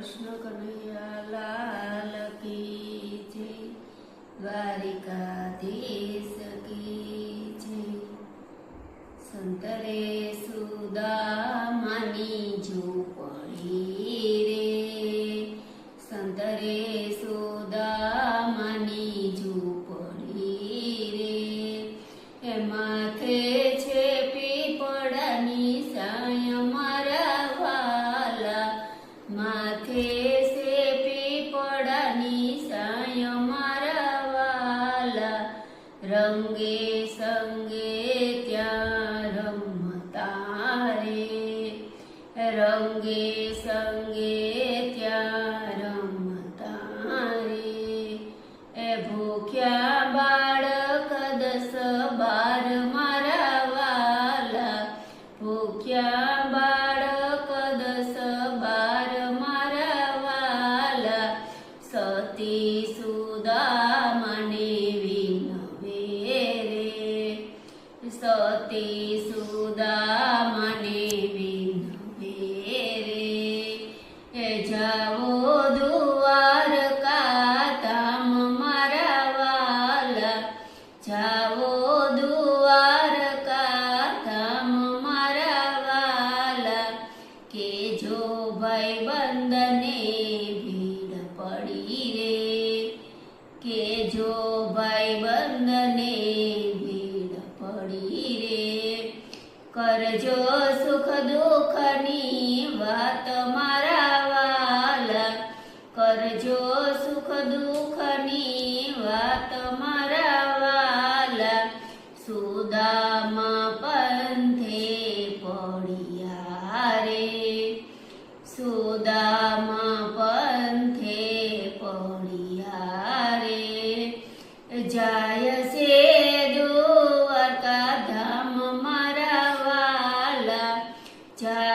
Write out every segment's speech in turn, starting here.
કૃષ્ણ કનૈયા લાલ કી છે દ્વારિકાધીશ કી છે સંતરે સુદા रंगे kerja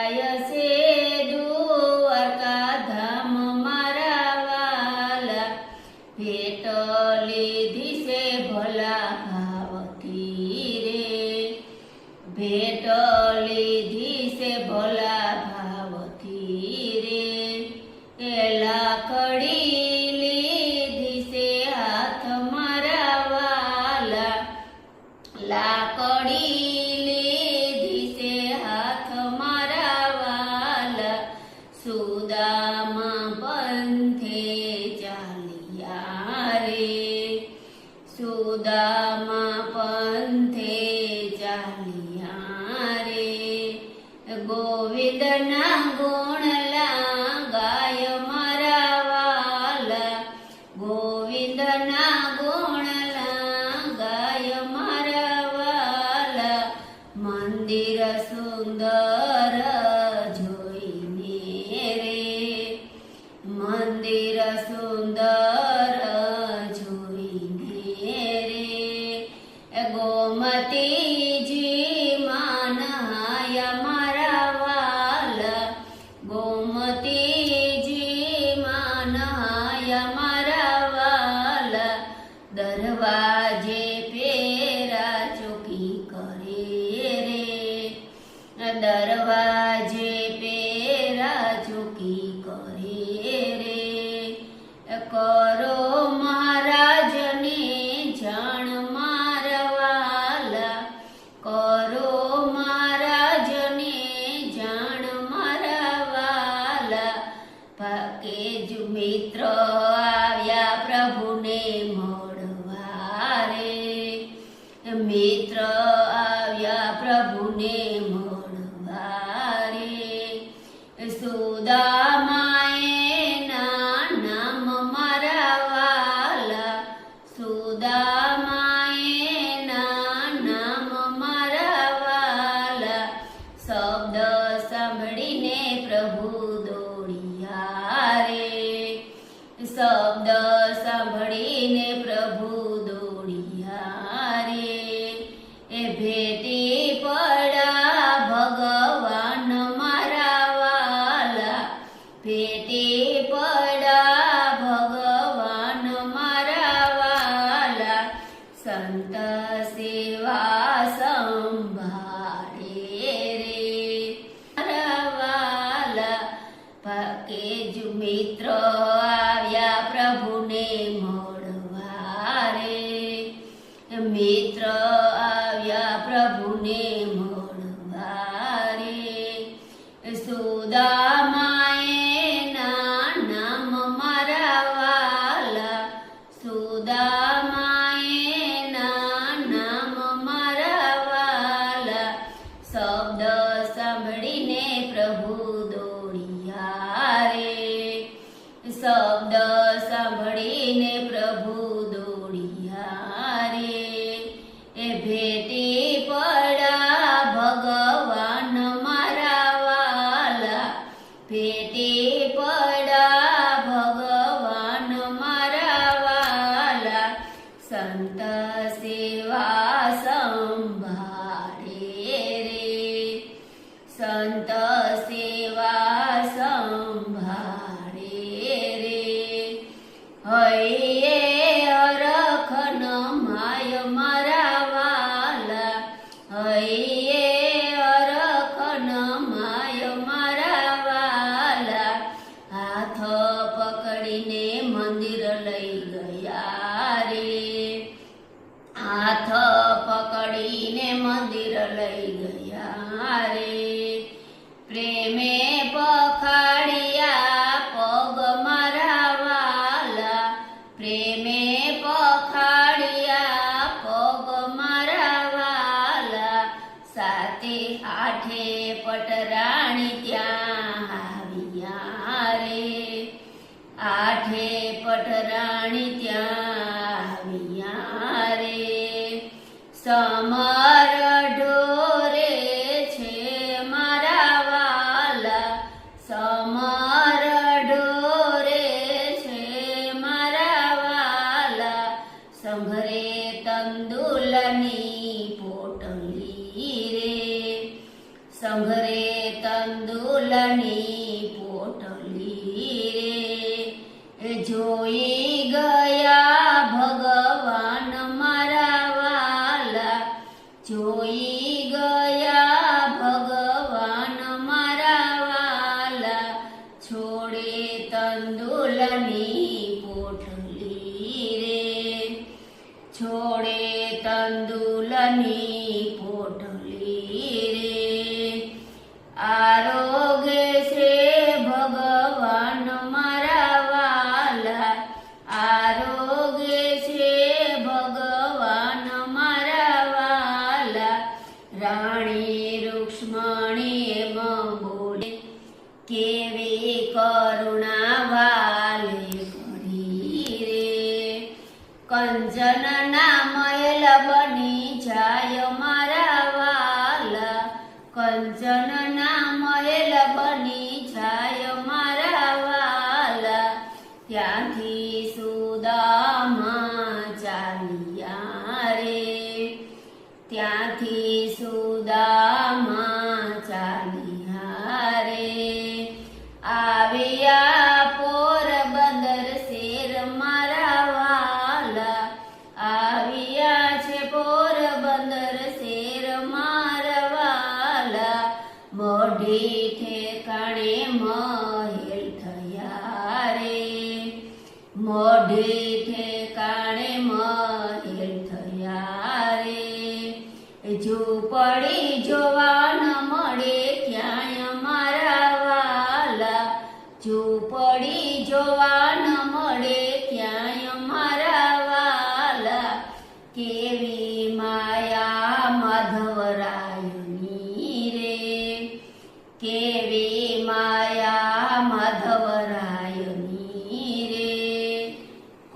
સુદામા પંથે ચાલ્યા રે ગોવિંદના મિત્ર આવ્યા પ્રભુને મળવારે. સુદામાએ ના નામ મારા વાલા. સુદામાએ ના નામ મારા વાલા. શબ્દ સાંભળીને પ્રભુ દોડિયા રે શબ્દ સાંભળીને પ્રભુ પડા ભગવાન મારા વાલા. સંત સેવા સંભાળે રે. મારા વાલા, ભકે જ મિત્રો આવ્યા પ્રભુને મળવા રે. મિત્ર ભેટે પડા ભગવાન મારા વાલા. સંત સેવા સંભાળે રે. સંત સેવા સંભાળે રે. હૈયે હરખન માય માય રાણી ત્યાં આવ્યા રે આઠે પટરાણી ત્યાં આવ્યા રે સમર Uh, માં ચાલ્યા રે ત્યાંથી સુદામાં ચાલ્યા રે આવ્યા પોરબંદર શેર મારા આવ્યા છે પોરબંદર શેર મારા વાલા. મોઢી ઠેકાણે મા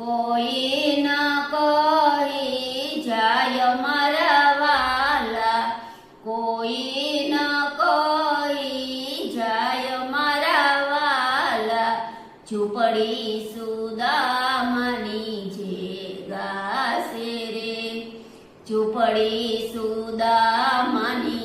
કોઈ ન કહી જાય મારા વાલા. કોઈ ન કહી જાય મારા વાલા. ઝૂંપડી સુદામની જે ગાશે રે. ઝૂંપડી સુદામની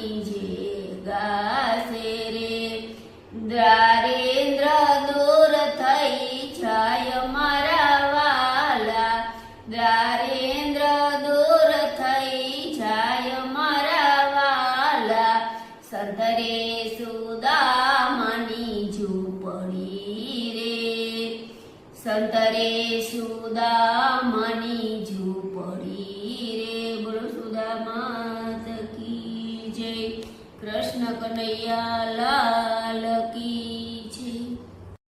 રે સુદામાની ઝૂંપડી રે. સંત રે સુદામાની ઝૂંપડી રે. બોલો સુદામા કી જય. કૃષ્ણ કનૈયા